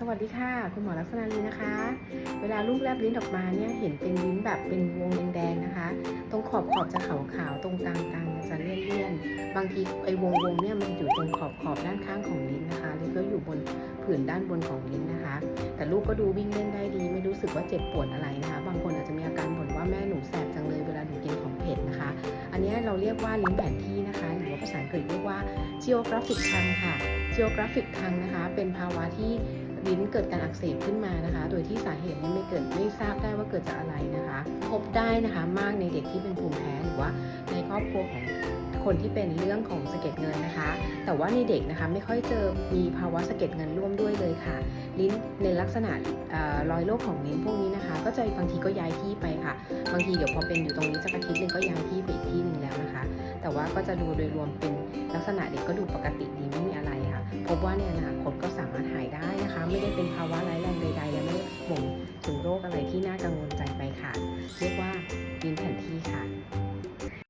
สวัสดีค่ะ คุณหมอลักษณะลีนะคะ เวลาลูกแลบลิ้นออกมาเนี่ยเห็นเป็นลิ้นแบบเป็นวงแดงๆนะคะ ตรงขอบขอบจะขาวๆตรงกลางกลางจะเลี่ยนๆบางทีไอ้วงวงๆเนี่ยมันอยู่ตรงขอบขอบด้านข้างของลิ้นนะคะหรือก็อยู่บนผืนด้านบนของลิ้นนะคะ แต่ลูกก็ดูวิ่งเล่นได้ดี ไม่รู้สึกว่าเจ็บปวดอะไรนะคะ บางคนอาจจะมีอาการบ่นว่าแม่หนูแสบจังเลยเวลาหนูกินของเผ็ดนะคะ อันนี้เราเรียกว่าลิ้นแผนที่นะคะหรือว่าภาษาอังกฤษเรียกว่า geographic tongue ค่ะ geographic tongue นะคะ เป็นภาวะที่ เกิดการอักเสบขึ้นมานะคะ โดยที่สาเหตุนี่ยไม่เกิดไม่ทราบได้ว่าเกิดจากอะไรนะคะ พบได้นะคะมากในเด็กที่เป็นภูมิแพ้หรือว่าในครอบครัวของคนที่เป็นเรื่องของสะเก็ดเงินนะคะ แต่ว่าในเด็กนะคะไม่ค่อยเจอมีภาวะสะเก็ดเงินร่วมด้วยเลยค่ะ ลิ้นในลักษณะเอ่อรอยโรคของลิ้นพวกนี้นะคะ ก็จะบางทีก็ย้ายที่ไปค่ะ บางทีเดี๋ยวพอเป็นอยู่ตรงนี้สักอาทิตย์หนึงก็ย้ายที่ไปอีกที่หนึ่งแล้วนะคะ แต่ว่าก็จะดูโดยรวมเป็นลักษณะเด็กก็ดูปกติดีไม่มีอะไรค่ะ พบว่าในอนา ไม่ได้เป็นภาวะร้ายแรงใดๆ และไม่ได้บ่งถึงโรคอะไรที่น่ากังวลใจไปค่ะ เรียกว่า